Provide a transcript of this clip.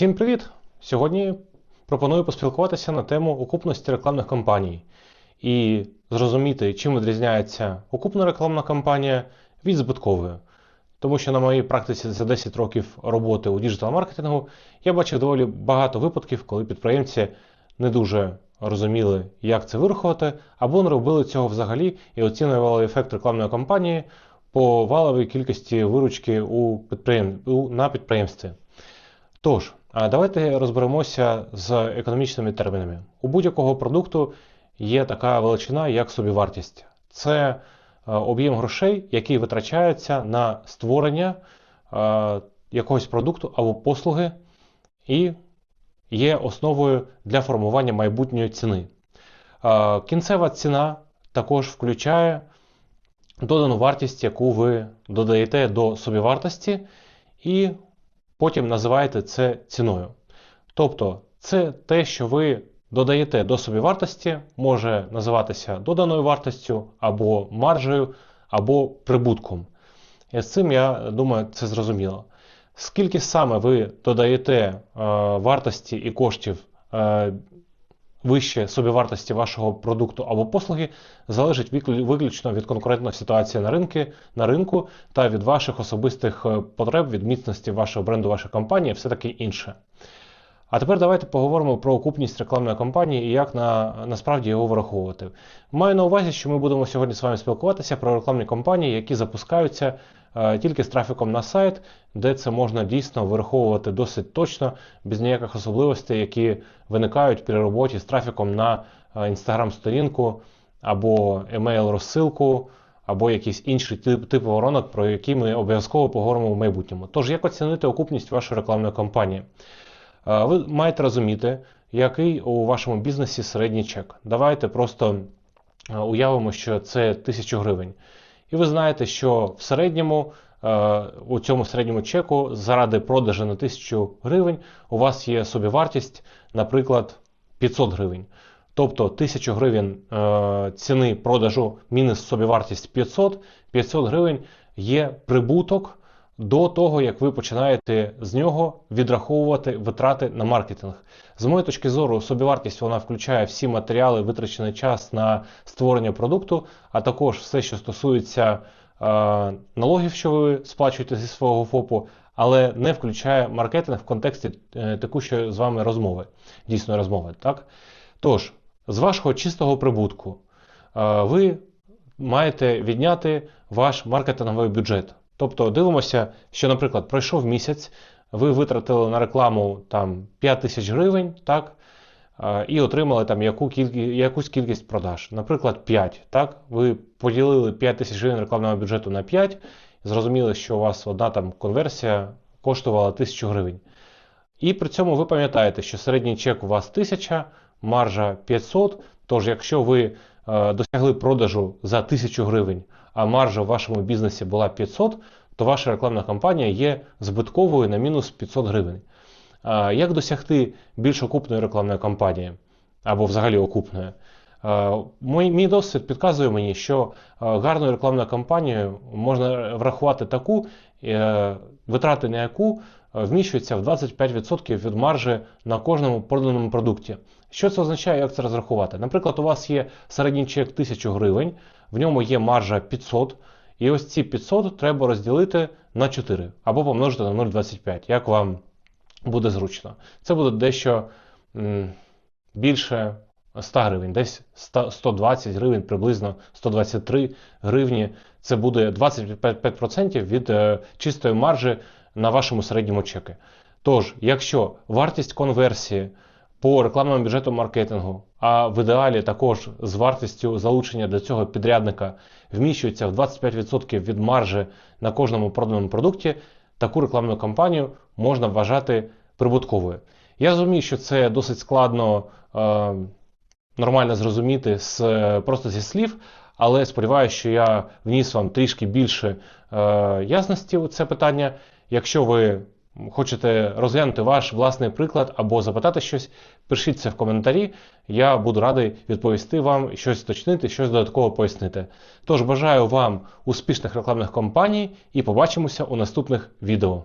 Всім привіт! Сьогодні пропоную поспілкуватися на тему окупності рекламних кампаній і зрозуміти, чим відрізняється окупна рекламна кампанія від збиткової. Тому що на моїй практиці за 10 років роботи у діджитал-маркетингу я бачив доволі багато випадків, коли підприємці не дуже розуміли, як це вирахувати, або не робили цього взагалі і оцінювали ефект рекламної кампанії по валовій кількості виручки у підприєм... на підприємстві. Тож, давайте розберемося з економічними термінами. У будь-якого продукту є така величина, як собівартість. Це е, об'єм грошей, який витрачається на створення е, якогось продукту або послуги, і є основою для формування майбутньої ціни. Е, Кінцева ціна також включає додану вартість, яку ви додаєте до собівартості, і потім називаєте це ціною. Тобто, це те, що ви додаєте до собівартості, може називатися доданою вартістю, або маржею, або прибутком. І з цим, я думаю, це зрозуміло. Скільки саме ви додаєте е, вартості і коштів е, вище собівартості вашого продукту або послуги, залежить виключно від конкурентної ситуації на, ринки, на ринку та від ваших особистих е, потреб, від міцності вашого бренду, вашої компанії, все таке інше. А тепер давайте поговоримо про окупність рекламної кампанії і як на, насправді його враховувати. Маю на увазі, що ми будемо сьогодні з вами спілкуватися про рекламні кампанії, які запускаються е, тільки з трафіком на сайт, де це можна дійсно вираховувати досить точно, без ніяких особливостей, які виникають при роботі з трафіком на інстаграм-сторінку або емейл-розсилку, або якийсь інший тип, тип воронок, про які ми обов'язково поговоримо в майбутньому. Тож, як оцінити окупність вашої рекламної кампанії? Ви маєте розуміти, який у вашому бізнесі середній чек. Давайте просто уявимо, що це 1000 гривень. І ви знаєте, що в середньому у цьому середньому чеку заради продажу на 1000 гривень у вас є собівартість, наприклад, 500 гривень. Тобто 1000 гривень ціни продажу мінус собівартість 500, 500 гривень є прибуток до того, як ви починаєте з нього відраховувати витрати на маркетинг. З моєї точки зору, собівартість вона включає всі матеріали, витрачений час на створення продукту, а також все, що стосується е, налогів, що ви сплачуєте зі свого ФОПу, але не включає маркетинг в контексті е, текущої з вами розмови, дійсної розмови. Так? Тож, з вашого чистого прибутку е, ви маєте відняти ваш маркетинговий бюджет. Тобто дивимося, що, наприклад, пройшов місяць, ви витратили на рекламу там 5 тисяч гривень, так, і отримали там яку кількість, якусь кількість продаж, наприклад, 5. Так? Ви поділили 5 тисяч гривень рекламного бюджету на 5, зрозуміли, що у вас одна там конверсія коштувала 1000 гривень. І при цьому ви пам'ятаєте, що середній чек у вас 1000, маржа 500. Тож, якщо ви е, досягли продажу за 1000 гривень, а маржа в вашому бізнесі була 500, то ваша рекламна кампанія є збитковою на мінус 500 гривень. Як досягти більш окупної рекламної кампанії або взагалі окупної? Е, Мій, досвід підказує мені, що е, гарною рекламною кампанією можна врахувати таку, витрати на яку е, вміщуються в 25% від маржі на кожному проданому продукті. Що це означає, як це розрахувати? Наприклад, у вас є середній чек 1000 гривень, в ньому є маржа 500, і ось ці 500 треба розділити на 4 або помножити на 0,25, як вам буде зручно. Це буде дещо більше 100 гривень, десь 100 120 гривень, приблизно 123 гривні. Це буде 25% від е, чистої маржі на вашому середньому чекі. Тож, якщо вартість конверсії по рекламному бюджету маркетингу, а в ідеалі також з вартістю залучення до цього підрядника вміщується в 25% від маржі на кожному проданому продукті, таку рекламну кампанію можна вважати прибутковою. Я розумію, що це досить складно е, нормально зрозуміти з, просто зі слів, але сподіваюся, що я вніс вам трішки більше е, ясності у це питання. Якщо ви хочете розглянути ваш власний приклад або запитати щось, пишіть це в коментарі. Я буду радий відповісти вам, щось уточнити, щось додатково пояснити. Тож бажаю вам успішних рекламних кампаній і побачимося у наступних відео.